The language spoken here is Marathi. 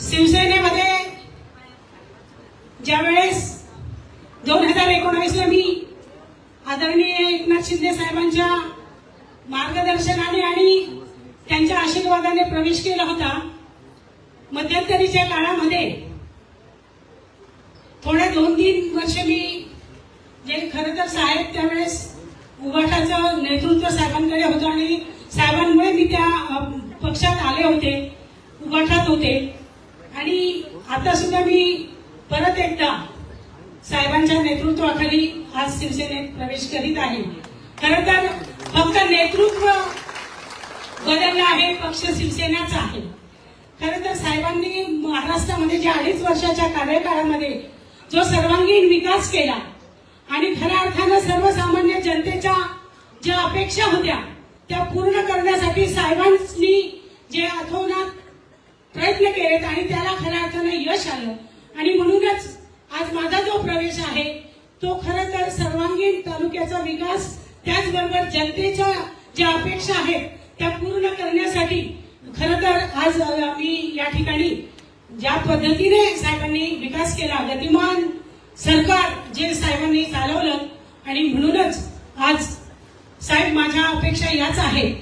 शिवसेनेमध्ये ज्यावेळेस दोन हजार एकोणावीसला मी आदरणीय एकनाथ शिंदे साहेबांच्या मार्गदर्शनाने आणि त्यांच्या आशीर्वादाने प्रवेश केला होता मध्यंतरीच्या काळामध्ये थोड्या दोन तीन वर्ष मी जे खरं तर साहेब त्यावेळेस उभाटाचं नेतृत्व साहेबांकडे होतं आणि साहेबांमुळे मी त्या पक्षात आले होते उभाटात होते. आणि आता सुद्धा मी परत एकदा साहेबांच्या नेतृत्वाखाली आज शिवसेनेत प्रवेश करीत आहे. खरं तर फक्त नेतृत्व बदललं आहे पक्ष शिवसेनाच आहे. खरं तर साहेबांनी महाराष्ट्रामध्ये ज्या अडीच वर्षाच्या कार्यकाळामध्ये जो सर्वांगीण विकास केला आणि खऱ्या अर्थानं सर्वसामान्य जनतेच्या ज्या अपेक्षा होत्या त्या पूर्ण करण्यासाठी साहेबांनी जे अथोनात प्रयत्न केलेत आणि त्याला खऱ्या अर्थानं यश आलं. आणि म्हणूनच आज माझा जो प्रवेश आहे तो खरं तर सर्वांगीण तालुक्याचा विकास त्याचबरोबर जनतेच्या ज्या अपेक्षा आहेत त्या पूर्ण करण्यासाठी खरं तर आज मी या ठिकाणी ज्या पद्धतीने साहेबांनी विकास केला गतिमान सरकार जे साहेबांनी चालवलं आणि म्हणूनच आज साहेब माझ्या अपेक्षा याच आहेत.